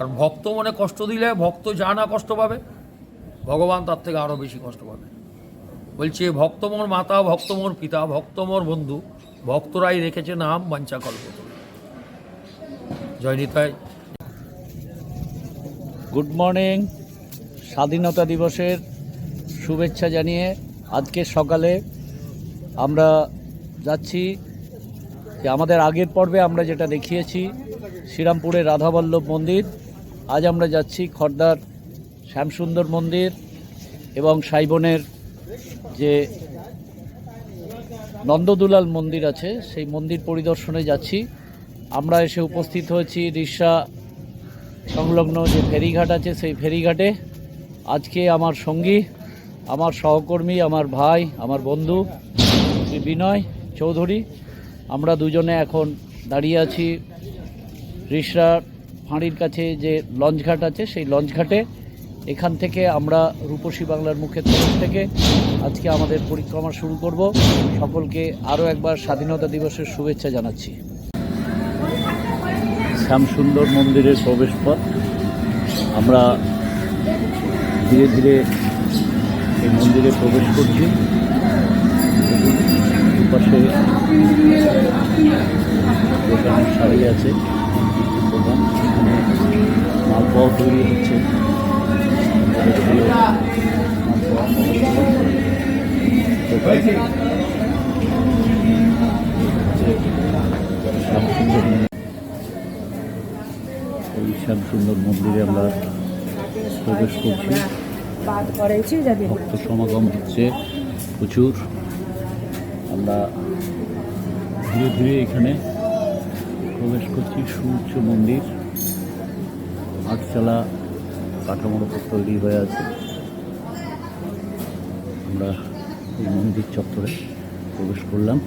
কারণ ভক্ত মনে কষ্ট দিলে ভক্ত যা না কষ্ট পাবে, ভগবান তার থেকে আরও বেশি কষ্ট পাবে। বলছে, ভক্ত মোর মাতা, ভক্ত মোর পিতা, ভক্ত মোর বন্ধু, ভক্তরাই রেখেছে নাম বাঞ্চা কল্প জয়নিতাই গুড মর্নিং। স্বাধীনতা দিবসের শুভেচ্ছা জানিয়ে আজকে সকালে আমরা যাচ্ছি যে আমাদের আগের পর্বে আমরা যেটা দেখিয়েছি, শ্রীরামপুরের রাধাবল্লভ মন্দির। আজ আমরা যাচ্ছি খর্দার শ্যামসুন্দর মন্দির এবং সাইবনের যে নন্দদুলাল মন্দির আছে, সেই মন্দির পরিদর্শনে যাচ্ছি। আমরা এসে উপস্থিত হয়েছি রিসা সংলগ্ন যে ফেরিঘাট আছে, সেই ফেরিঘাটে। আজকে আমার সঙ্গী, আমার সহকর্মী, আমার ভাই, আমার বন্ধু, শ্রী বিনয় চৌধুরী। আমরা দুজনে এখন দাঁড়িয়ে আছি রিসরা ফাঁড়ির কাছে যে লঞ্চঘাট আছে, সেই লঞ্চঘাটে এখান থেকে আমরা রূপসী বাংলার মুখের তরফ থেকে আজকে আমাদের পরিক্রমা শুরু করব। সকলকে আরও একবার স্বাধীনতা দিবসের শুভেচ্ছা জানাচ্ছি। শ্যামসুন্দর মন্দিরের প্রবেশপথ। আমরা ধীরে ধীরে এই মন্দিরে প্রবেশ করছি। পাশে দোকানের শাড়ি আছে। দোকান এখানে মালপোয়াও তৈরি হচ্ছে মালপোয়া এই শ্যামসুন্দর মন্দিরে আমরা প্রবেশ করছি ভক্ত সমাগম হচ্ছে প্রচুর। আমরা ধীরে ধীরে এখানে প্রবেশ করছি সূর্য মন্দির। আটচালা কাঠামোর উপর তৈরি হয়ে আছে। আমরা এই মন্দির চত্বরে প্রবেশ করলাম।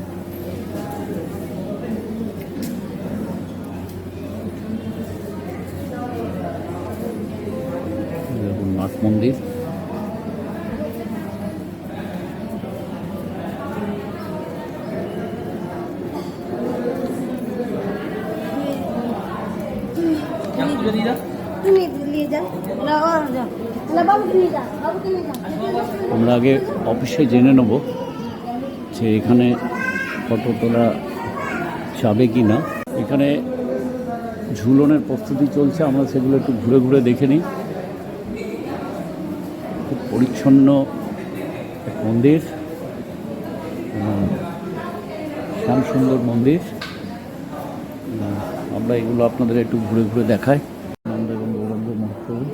নাট মন্দির তুমি নিয়ে যান না ও যাও না বাবুকে নিয়ে যান বাবুকে নিয়ে যান আমরা অফিসে জেনে নেব যে এখানে ফটো তোলা যাবে কি না। এখানে ঝুলনের প্রস্তুতি চলছে আমরা সেগুলো একটু ঘুরে ঘুরে দেখে নিই। খুব পরিচ্ছন্ন মন্দির আহ, শ্যামসুন্দর মন্দির। আমরা এগুলো আপনাদের একটু ঘুরে ঘুরে দেখাই আনন্দ এবং গৌরঙ্গ মহাপ্রভু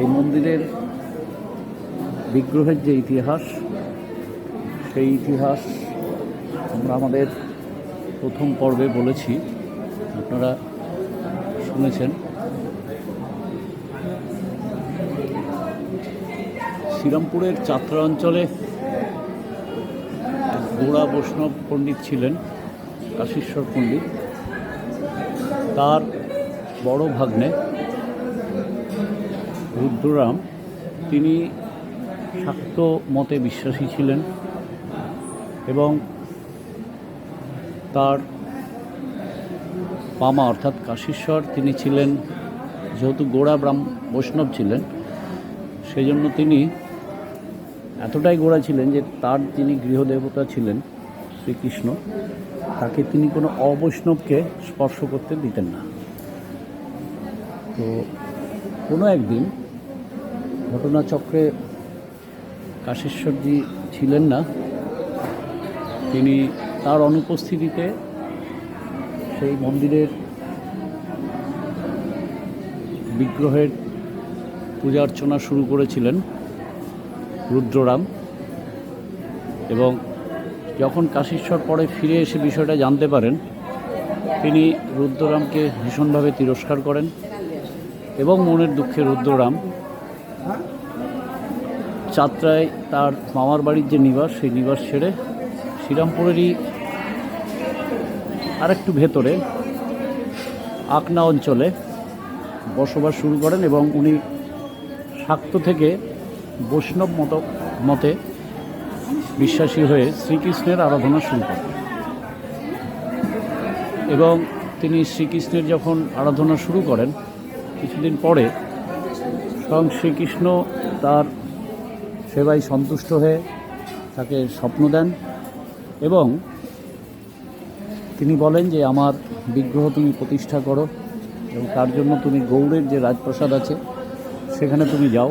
এই মন্দিরের বিগ্রহের যে ইতিহাস, সেই ইতিহাস আমরা আমাদের প্রথম পর্বে বলেছি, আপনারা শুনেছেন। শ্রীরামপুরের চাত্রা অঞ্চলে গোড়া বৈষ্ণব পণ্ডিত ছিলেন কাশীশ্বর পণ্ডিত। তার বড় ভাগ্নে রুদ্ররাম, তিনি শাক্ত মতে বিশ্বাসী ছিলেন এবং তার পামা অর্থাৎ কাশীশ্বর, তিনি ছিলেন, যেহেতু গোড়া ব্রাহ্ম, বৈষ্ণব ছিলেন সেই জন্য তিনি এতটাই গোড়া ছিলেন যে তার যিনি গৃহদেবতা ছিলেন শ্রীকৃষ্ণ, তাকে তিনি কোনো অবৈষ্ণবকে স্পর্শ করতে দিতেন না। তো কোনো একদিন ঘটনাচক্রে কাশেশ্বরজি ছিলেন না, তিনি তার অনুপস্থিতিতে সেই মন্দিরের বিগ্রহের পূজা অর্চনা শুরু করেছিলেন রুদ্ররাম এবং যখন কাশীশ্বর পরে ফিরে এসে বিষয়টা জানতে পারেন, তিনি রুদ্ররামকে ভীষণভাবে তিরস্কার করেন এবং মনের দুঃখে রুদ্ররাম যাত্রায় তার মামার বাড়ির যে নিবাস, সেই নিবাস ছেড়ে শ্রীরামপুরেরই আরেকটু ভেতরে আকনা অঞ্চলে বসবাস শুরু করেন এবং উনি শাক্ত থেকে বৈষ্ণব মত, মতে বিশ্বাসী হয়ে শ্রীকৃষ্ণের আরাধনা শুরু করেন। এবং তিনি শ্রীকৃষ্ণের যখন আরাধনা শুরু করেন, কিছুদিন পরে স্বয়ং শ্রীকৃষ্ণ তার সেবায় সন্তুষ্ট হয়ে তাকে স্বপ্ন দেন এবং তিনি বলেন যে, আমার বিগ্রহ তুমি প্রতিষ্ঠা করো এবং তার জন্য তুমি গৌড়ের যে রাজপ্রাসাদ আছে, সেখানে তুমি যাও।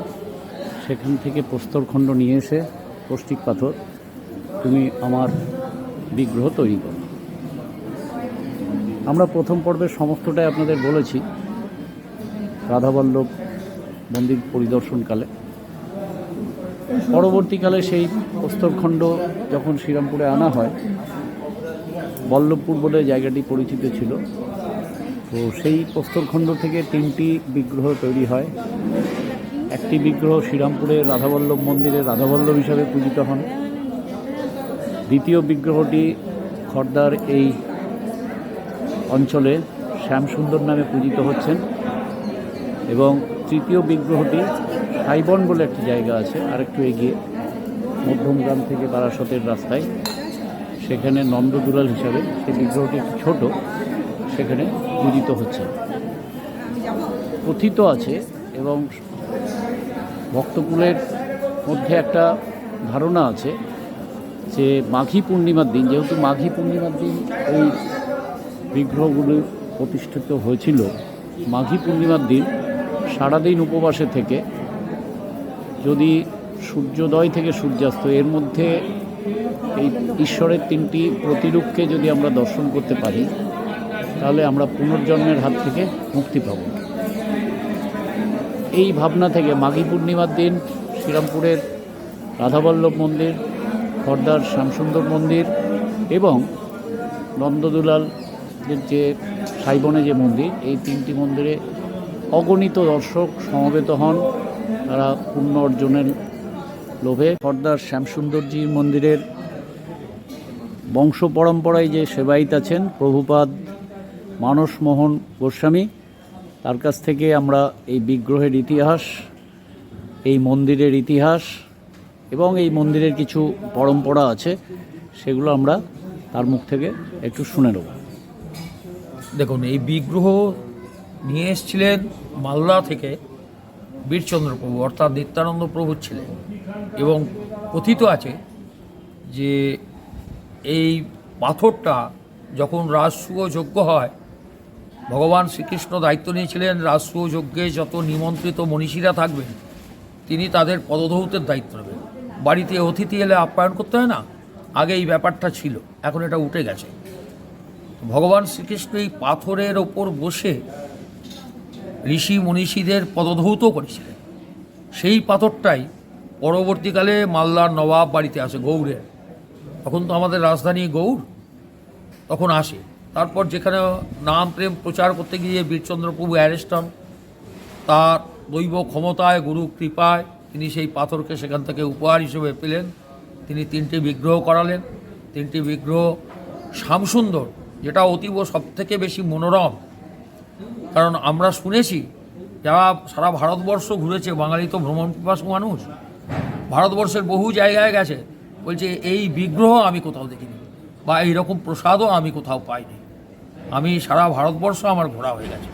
সেখান থেকে প্রস্তরখণ্ড নিয়ে এসে পৌষ্টিক পাথর তুমি আমার বিগ্রহ তৈরি করো। আমরা প্রথম পর্বের সমস্তটাই আপনাদের বলেছি, রাধাবল্লভ মন্দির পরিদর্শনকালে। পরবর্তীকালে সেই প্রস্তরখণ্ড যখন শ্রীরামপুরে আনা হয়, বল্লভপুর বলে জায়গাটি পরিচিত ছিল। তো সেই প্রস্তরখণ্ড থেকে তিনটি বিগ্রহ তৈরি হয়। একটি বিগ্রহ শ্রীরামপুরে রাধাবল্লভ মন্দিরে রাধাবল্লভ হিসাবে পূজিত হন। দ্বিতীয় বিগ্রহটি খর্দার এই অঞ্চলে শ্যামসুন্দর নামে পূজিত হচ্ছেন এবং তৃতীয় বিগ্রহটি সাইবন বলে একটি জায়গা আছে, আরেকটু এগিয়ে মধ্যমগ্রাম থেকে বারাসতের রাস্তায়। সেখানে নন্দদুলাল হিসাবে সেই বিগ্রহটি একটু ছোট, সেখানে পূজিত হচ্ছে। কথিত আছে এবং ভক্তকুলের মধ্যে একটা ধারণা আছে যে মাঘী পূর্ণিমার দিন, যেহেতু মাঘী পূর্ণিমার দিন এই বিগ্রহগুলো প্রতিষ্ঠিত হয়েছিল, মাঘী পূর্ণিমার দিন সারাদিন উপবাসে থেকে যদি সূর্যোদয় থেকে সূর্যাস্ত, এর মধ্যে এই ঈশ্বরের তিনটি প্রতিরূপকে যদি আমরা দর্শন করতে পারি, তাহলে আমরা পুনর্জন্মের হাত থেকে মুক্তি পাব। এই ভাবনা থেকে মাঘী পূর্ণিমার দিন, শ্রীরামপুরের রাধাবল্লভ মন্দির, খর্দার শ্যামসুন্দর মন্দির এবং নন্দদুলাল যে সাইবনে যে মন্দির, এই তিনটি মন্দিরে অগণিত দর্শক সমবেত হন। তারা পুণ্য অর্জনের লোভে সর্দার শ্যামসুন্দরজি মন্দিরের বংশ পরম্পরায় যে সেবায়িত আছেন, প্রভুপাদ মানসমোহন গোস্বামী, তার কাছ থেকে আমরা এই বিগ্রহের ইতিহাস, এই মন্দিরের ইতিহাস এবং এই মন্দিরের কিছু পরম্পরা আছে, সেগুলো আমরা তার মুখ থেকে একটু শুনে নেব। দেখুন, এই বিগ্রহ নিয়ে এসেছিলেন মালদা থেকে বীরচন্দ্র প্রভু, অর্থাৎ নিত্যানন্দ প্রভু ছিলেন। এবং কথিত আছে যে এই পাথরটা যখন রাজসূয় যজ্ঞ হয়, ভগবান শ্রীকৃষ্ণ দায়িত্ব নিয়েছিলেন রাজসূয় যজ্ঞে যত নিমন্ত্রিত মনীষীরা থাকবেন, তিনি তাদের পদধৌতের দায়িত্ব নেবেন। বাড়িতে অতিথি এলে আপ্যায়ন করতে হয় না? আগে এই ব্যাপারটা ছিল, এখন এটা উঠে গেছে। ভগবান শ্রীকৃষ্ণ এই পাথরের ওপর বসে ঋষি মনীষীদের পদধৌত করেছিলেন। সেই পাথরটাই পরবর্তীকালে মালদার নবাব বাড়িতে আসে, গৌড়ের। তখন তো আমাদের রাজধানী গৌড়, তখন আসে। তারপর যেখানে নাম প্রেম প্রচার করতে গিয়ে বীরচন্দ্র প্রভু অ্যারেস্ট হন, তার দৈব ক্ষমতায়, গুরু কৃপায় তিনি সেই পাথরকে সেখান থেকে উপহার হিসেবে পেলেন। তিনি তিনটি বিগ্রহ করালেন। তিনটি বিগ্রহ শ্যামসুন্দর, যেটা অতীব সবথেকে বেশি মনোরম কারণ আমরা শুনেছি, যারা সারা ভারতবর্ষ ঘুরেছে, বাঙালি তো ভ্রমণ পিপাসু মানুষ, ভারতবর্ষের বহু জায়গায় গেছে, বলছে এই বিগ্রহ আমি কোথাও দেখিনি, বা এই রকম প্রসাদও আমি কোথাও পাইনি। আমি সারা ভারতবর্ষ আমার ঘোরা হয়ে গেছে।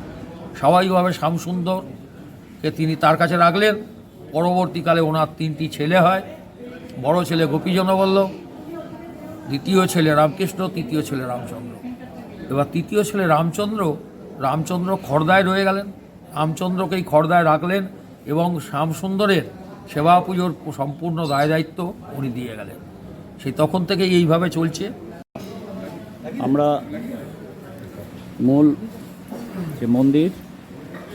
স্বাভাবিকভাবে শ্যামসুন্দরকে তিনি তার কাছে রাখলেন। পরবর্তীকালে ওনার তিনটি ছেলে হয়। বড় ছেলে গোপীজনবল্লভ দ্বিতীয় ছেলে রামকৃষ্ণ, তৃতীয় ছেলে রামচন্দ্র। এবার তৃতীয় ছেলে রামচন্দ্র রামচন্দ্র খর্দায় রয়ে গেলেন। রামচন্দ্রকেই খর্দায় রাখলেন এবং শ্যামসুন্দরের সেবা পুজোর সম্পূর্ণ দায় দায়িত্ব উনি দিয়ে গেলেন। সেই তখন থেকে এইভাবে চলছে। আমরা মূল যে মন্দির,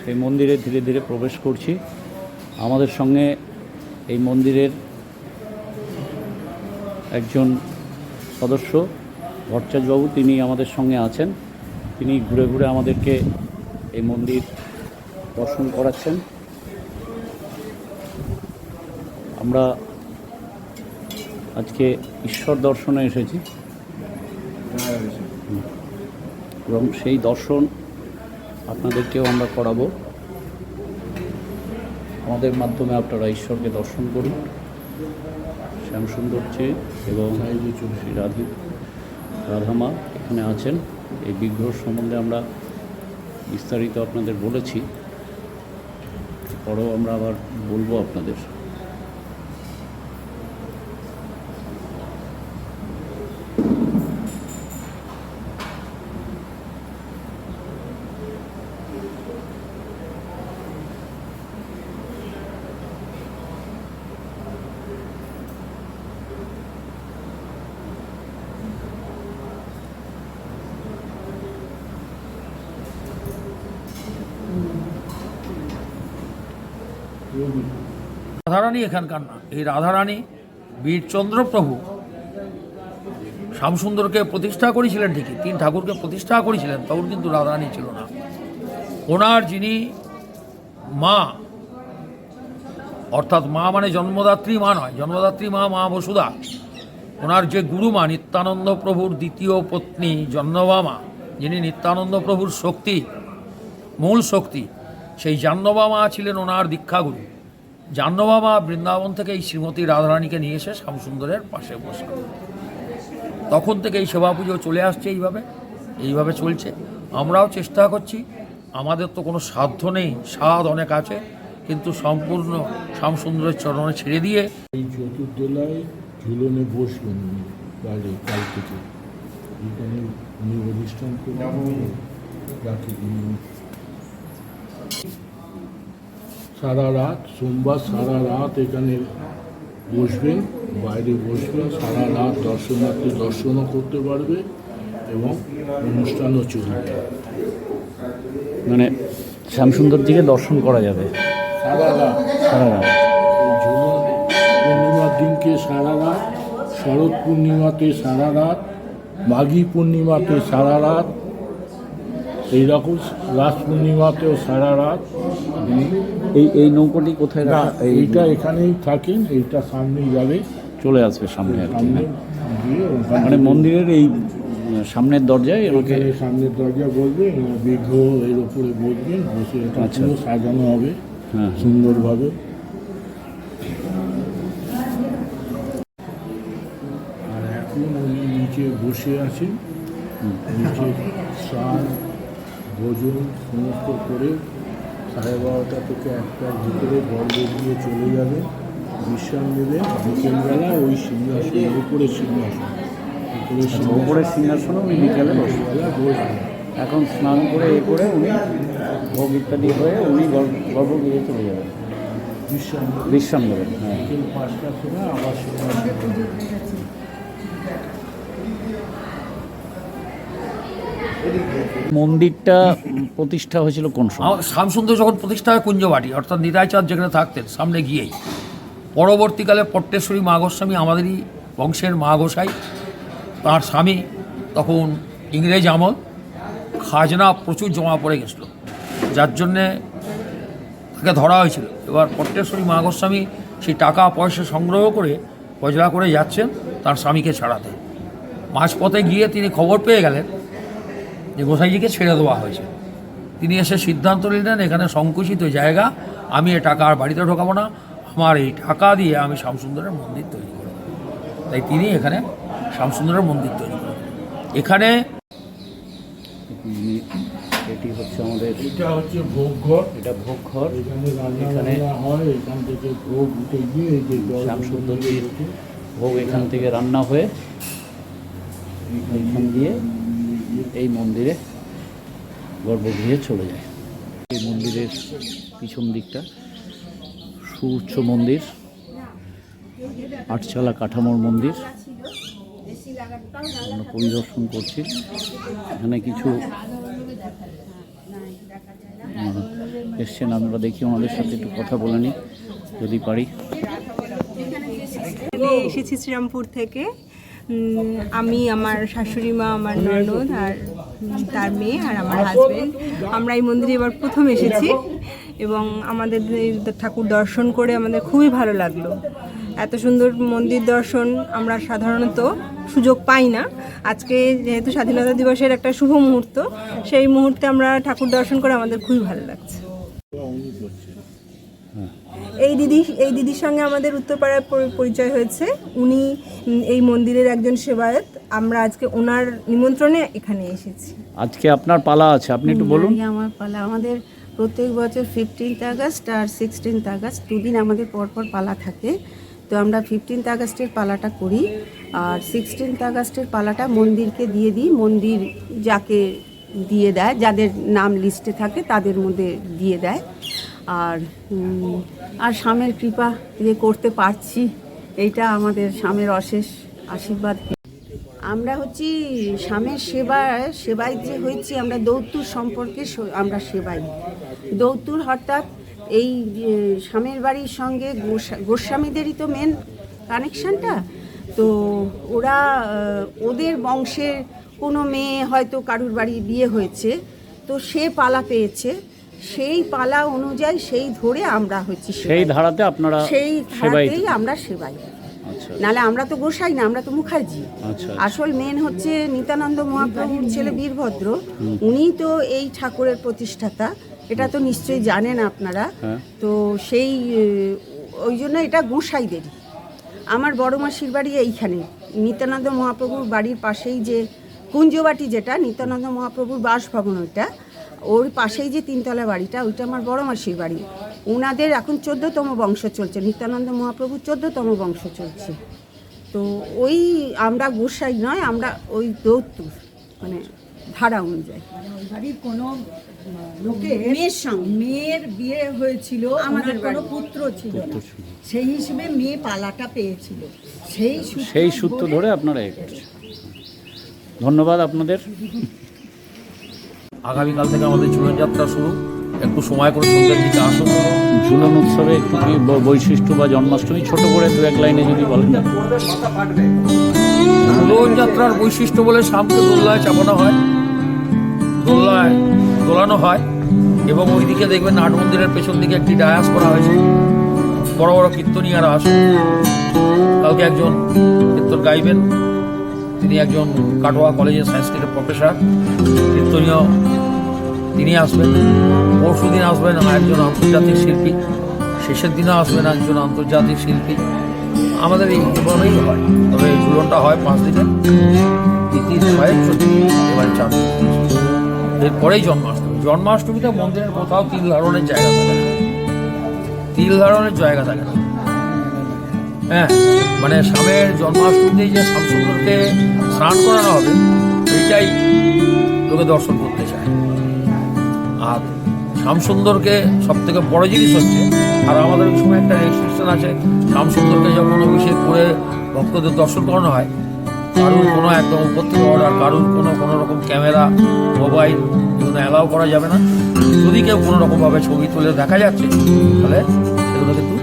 সেই মন্দিরে ধীরে ধীরে প্রবেশ করছি। আমাদের সঙ্গে এই মন্দিরের একজন সদস্য, ভট্টাচার্যবাবু, তিনি আমাদের সঙ্গে আছেন। তিনি ঘুরে ঘুরে আমাদেরকে এই মন্দির দর্শন করাচ্ছেন। আমরা আজকে ঈশ্বর দর্শনে এসেছি। এবং সেই দর্শন আপনাদেরকেও আমরা করাবো। আমাদের মাধ্যমে আপনারা ঈশ্বরকে দর্শন করুন। শ্যামসুন্দর চে এবং শ্রী রাধি রাধামা এখানে আছেন। এই বিগ্রহ সম্বন্ধে আমরা বিস্তারিত আপনাদের বলেছি। পরেও আমরা আবার বলব আপনাদের। রাধারানী এখানকার না। এই রাধারানী বীরচন্দ্র প্রভু শ্যামসুন্দরকে প্রতিষ্ঠা করেছিলেন ঠিকই, তিন ঠাকুরকে প্রতিষ্ঠা করেছিলেন, তখন কিন্তু রাধারানী ছিল না। ওনার যিনি মা, অর্থাৎ মা মানে জন্মদাত্রী মা নয়, জন্মদাত্রী মা মা বসুধা, ওনার যে গুরুমা নিত্যানন্দ প্রভুর দ্বিতীয় পত্নী জন্মবা মা, যিনি নিত্যানন্দ প্রভুর শক্তি, মূল শক্তি সেই জাহ্নবা মা ছিলেন ওনার দীক্ষাগুরু। জাহ্নবা মা বৃন্দাবন থেকে এই শ্রীমতী রাধারানীকে নিয়ে এসে শ্যামসুন্দরের পাশে বসে। তখন থেকে এই সেবা পুজো চলে আসছে এইভাবে এইভাবে চলছে। আমরাও চেষ্টা করছি, আমাদের তো কোনো সাধ্য নেই স্বাদ অনেক আছে, কিন্তু সম্পূর্ণ শ্যামসুন্দরের চরণে ছেড়ে দিয়ে এই চতুর্দোলায় ঝুলনে বসবেন বাইরে কাল থেকে। উনি অনুষ্ঠান করবেন রাখি সারা রাত সোমবার সারা রাত এখানে বসবেন বাইরে বসবেন সারা রাত দর্শনার্থী দর্শনও করতে পারবে এবং অনুষ্ঠানও চলবে। মানে শ্যামসুন্দরজিকে দর্শন করা যাবে? সারা রাত। সারা রাত। ঝুলন পূর্ণিমার দিনকে সারা রাত শরৎ পূর্ণিমাতে সারা রাত মাঘী পূর্ণিমাতে সারা রাত এইরকম রাস পূর্ণিমাতেও সারা রাত। এই এই নৌকোটি কোথায় রাখা? এইটা এখানেই থাকেন এইটা সামনেই যাবে। চলে আসবে সামনে আর কি সামনে হ্যাঁ। মানে মন্দিরের এই সামনের দরজায় এখানে সামনের দরজা বলবে বিগ্রহ এর উপরে বসবেন বসে এটা আচ্ছা। সাজানো হবে হ্যাঁ সুন্দরভাবে। আর এখন উনি নিচে বসে আছেন নিচে স্নান ভোজন সমস্ত করে সাড়ে বারোটা থেকে একটার ভিতরে গর্ব দিয়ে চলে যাবে। বিশ্রাম নেবে বিকেলবেলা ওই সিংহাসন উপরে সিংহাসন। উপরে আচ্ছা, সিংহাসনে উনি বিকেলে বসে বেলা বসবে এখন স্নান করে এ করে উনি ভোগ ইত্যাদি হয়ে উনি গর্ভ- গর্ভগৃহে চলে যাবেন। বিশ্রাম বিশ্রাম দেবেন হ্যাঁ। পাঁচটার সময় আবার মন্দিরটা প্রতিষ্ঠা হয়েছিল কোন সময়? শ্যামসুন্দর যখন প্রতিষ্ঠা হয় কুঞ্জবাটি, অর্থাৎ নিতাইচাঁদ যেখানে থাকতেন, সামনে গিয়েই। পরবর্তীকালে পট্টেশ্বরী মা গোস্বামী আমাদেরই বংশের মা গোসাই, তার স্বামী, তখন ইংরেজ আমল, খাজনা প্রচুর জমা পড়ে গেছিল। যার জন্যে তাকে ধরা হয়েছিল। এবার পট্টেশ্বরী মা গোস্বামী সেই টাকা পয়সা সংগ্রহ করে পয়সা করে যাচ্ছেন, তার স্বামীকে ছাড়াতে। মাঝপথে গিয়ে তিনি খবর পেয়ে গেলেন যে গোসাইজিকে ছেড়ে দেওয়া হয়েছে। তিনি এসে সিদ্ধান্ত নিলেন এখানে সংকুচিত জায়গা আমি এ টাকা আর বাড়িতে ঢোকাবো না আমার এই টাকা দিয়ে আমি শ্যামসুন্দরের মন্দির তৈরি করব। তাই তিনি এখানে শ্যামসুন্দরের মন্দির তৈরি করবেন এখানে এটি হচ্ছে আমাদের এটা হচ্ছে ভোগ ঘর এটা ভোগ ঘর এখানে এখানে- হয় এখান থেকে ভোগ উঠে গিয়ে যে শ্যামসুন্দরজির ভোগ এখান থেকে রান্না হয়ে এখান দিয়ে এই মন্দিরে গর্ভগৃহে চলে যায়। এই মন্দিরের পিছন দিকটা সুউচ্চ মন্দির, আটচালা কাঠামোর মন্দির। আমরা পরিদর্শন করছি। এখানে কিছু এসছেন, আমরা দেখি ওনাদের সাথে একটু কথা বলে নিই, যদি পারি। এসেছি শ্রীরামপুর থেকে আমি, আমার শাশুড়ি মা, আমার ননদ আর তার মেয়ে আর আমার হাজবেন্ড আমরা এই মন্দিরে এবার প্রথম এসেছি এবং আমাদের ঠাকুর দর্শন করে আমাদের খুবই ভালো লাগল। এত সুন্দর মন্দির দর্শন আমরা সাধারণত সুযোগ পাই না। আজকে যেহেতু স্বাধীনতা দিবসের একটা শুভ মুহূর্ত, সেই মুহূর্তে আমরা ঠাকুর দর্শন করে আমাদের খুবই ভালো লাগছে। এই দিদি এই দিদির সঙ্গে আমাদের উত্তরপাড়ায় পরিচয় হয়েছে। উনি এই মন্দিরের একজন সেবায়ত। আমরা আজকে ওনার নিমন্ত্রণে এখানে এসেছি। আজকে আপনার পালা আছে আপনি একটু বলুন। আমার পালা। আমাদের প্রত্যেক বছর ফিফটিন্থ আগস্ট আর সিক্সটিন্থ আগস্ট দুদিন আমাদের পরপর পালা থাকে। তো আমরা ফিফটিন্থ আগস্টের পালাটা করি। আর সিক্সটিন্থ আগস্টের পালাটা মন্দিরকে দিয়ে দিই। মন্দির যাকে দিয়ে দেয় যাদের নাম লিস্টে থাকে তাদের মধ্যে দিয়ে দেয়। আর আর স্বামের কৃপা যে করতে পারছি, এইটা আমাদের স্বামের অশেষ আশীর্বাদ। আমরা হচ্ছি স্বামীর সেবায় সেবায় যে হয়েছি, আমরা দৌতুর সম্পর্কে আমরা সেবাই দৌতুর হঠাৎ এই স্বামীর বাড়ির সঙ্গে গোসা- গোস্বামীদেরই তো মেন কানেকশানটা তো ওরা ওদের বংশের কোনো মেয়ে হয়তো কারুর বাড়ি বিয়ে হয়েছে, তো সে পালা পেয়েছে। সেই পালা অনুযায়ী সেই ধরে আমরা হচ্ছি সেই ধারাতে আপনারা সেই ধারাতেই আমরা সেবাই। আচ্ছা। নালে আমরা তো গোসাই না আমরা তো মুখার্জি। আচ্ছা। আসল মেন হচ্ছে নিত্যানন্দ মহাপ্রভুর ছেলে বীরভদ্র। উনি তো এই ঠাকুরের প্রতিষ্ঠাতা এটা তো নিশ্চয়ই জানেন আপনারা। হ্যাঁ। তো সেই ওই জন্য এটা গোসাইদেরই। আমার বড় মাসির বাড়ি এইখানে। নিত্যানন্দ মহাপ্রভুর বাড়ির পাশেই যে কুঞ্জবাটি যেটা নিত্যানন্দ মহাপ্রভুর বাসভবন ওইটা ওর পাশেই যে তিনতলা বাড়িটা ওইটা আমার বড় মাসির বাড়ি। ওনাদের এখন চোদ্দতম বংশ চলছে নিত্যানন্দ মহাপ্রভুর চোদ্দতম বংশ চলছে। তো ওই আমরা গোসাই নয় আমরা ওই দৌতুর মানে ধারা অনুযায়ী। বাড়ির কোনো লোকের মেয়ের সঙ্গে। মেয়ের বিয়ে হয়েছিল আমাদের কোনো পুত্র ছিল না। সেই হিসেবে মেয়ে পালাটা পেয়েছিল। সেই সেই সূত্র ধরে আপনারা ধন্যবাদ আপনাদের। আগামীকাল থেকে আমাদের ঝুলন যাত্রা শুরু। একটু সময় করে সন্ধ্যের দিকে আসুন। ঝুলন উৎসবে একটু কি বৈশিষ্ট্য বা জন্মাষ্টমী ছোট করে দু এক লাইনে যদি বলেন। ঝুলন যাত্রার বৈশিষ্ট্য বলে সামনে দোল্লায় চাপানো হয়। দোল্লায় দোলানো হয় এবং ওইদিকে দেখবেন নাট মন্দিরের পেছন দিকে একটি ডায়াস করা হয়েছে। বড় বড় কীর্তনিয়ারা আসেন। কালকে একজন কীর্তন গাইবেন। তিনি একজন কাটোয়া কলেজের সংস্কৃতের প্রফেসর কীর্তনীয়। তিনি আসবেন, পরশু দিন আসবেন একজন আন্তর্জাতিক শিল্পী। শেষের দিনও আসবেন একজন আন্তর্জাতিক শিল্পী। আমাদের এই এভাবেই হয়, তবে এই ঝুলনটা হয় পাঁচ দিনে। এবার চার এরপরেই জন্মাষ্টমী। জন্মাষ্টমীতে মন্দিরের কোথাও তিল ধারণের জায়গা থাকে না। তিল ধারণের জায়গা থাকে না। হ্যাঁ মানে স্বামের জন্মাষ্টমীতে যে শ্যামসুন্দরকে স্নান করানো হবে, সেইটাই লোকে দর্শন করতে চায়। আর শ্যামসুন্দরকে সব থেকে বড় জিনিস হচ্ছে, আর আমাদের সময় একটা রেস্ট্রিকশন আছে শ্যামসুন্দরকে যখন অভিষেক করে ভক্তদের দর্শন করানো হয়, কারুর কোনো একদম উপস্থিত অর্ডার কারুর কোনো কোনো রকম ক্যামেরা, মোবাইল এগুলো অ্যালাউ করা যাবে না। যদি কেউ কোনো রকমভাবে ছবি তুলে দেখা যাচ্ছে, তাহলে সেগুলো কিন্তু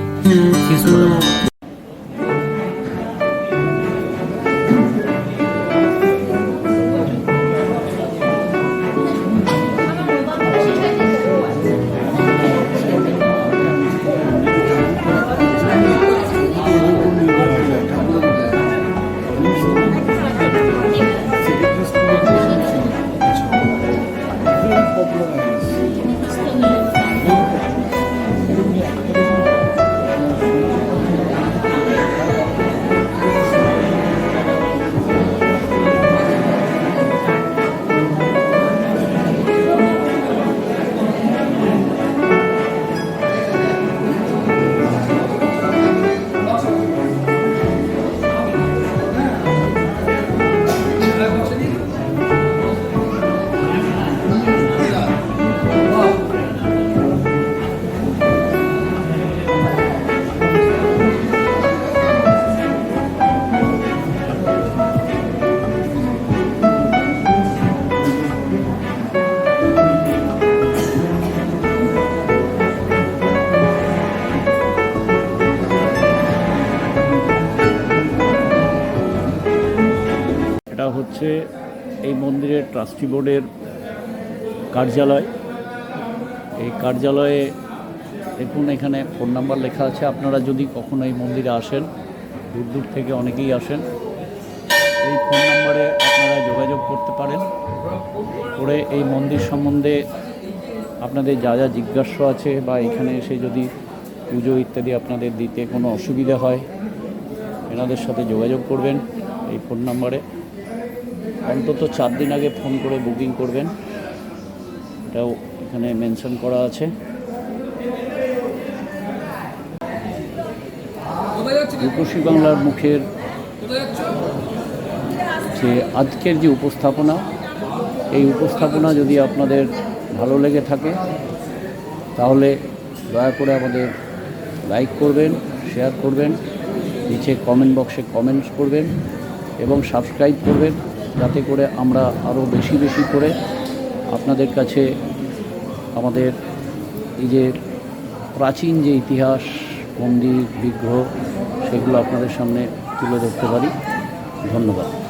হচ্ছে এই মন্দিরের ট্রাস্টি বোর্ডের কার্যালয়। এই কার্যালয়ে দেখুন, এখানে ফোন নাম্বার লেখা আছে। আপনারা যদি কখনো এই মন্দিরে আসেন, দূর দূর থেকে অনেকেই আসেন, এই ফোন নাম্বারে আপনারা যোগাযোগ করতে পারেন। করে এই মন্দির সম্বন্ধে আপনাদের যা যা জিজ্ঞাসা আছে বা এখানে এসে যদি পুজো ইত্যাদি আপনাদের দিতে কোনো অসুবিধা হয়, এনাদের সাথে যোগাযোগ করবেন এই ফোন নাম্বারে। অন্তত চার দিন আগে ফোন করে বুকিং করবেন। এটাও এখানে মেনশন করা আছে। রূপসী বাংলার মুখের যে আজকের যে উপস্থাপনা, এই উপস্থাপনা যদি আপনাদের ভালো লেগে থাকে, তাহলে দয়া করে আমাদের লাইক করবেন, শেয়ার করবেন, নিচে কমেন্ট বক্সে কমেন্টস করবেন এবং সাবস্ক্রাইব করবেন। যাতে করে আমরা আরও বেশি বেশি করে আপনাদের কাছে আমাদের এই যে প্রাচীন যে ইতিহাস মন্দির বিগ্রহ, সেগুলো আপনাদের সামনে তুলে ধরতে পারি। ধন্যবাদ।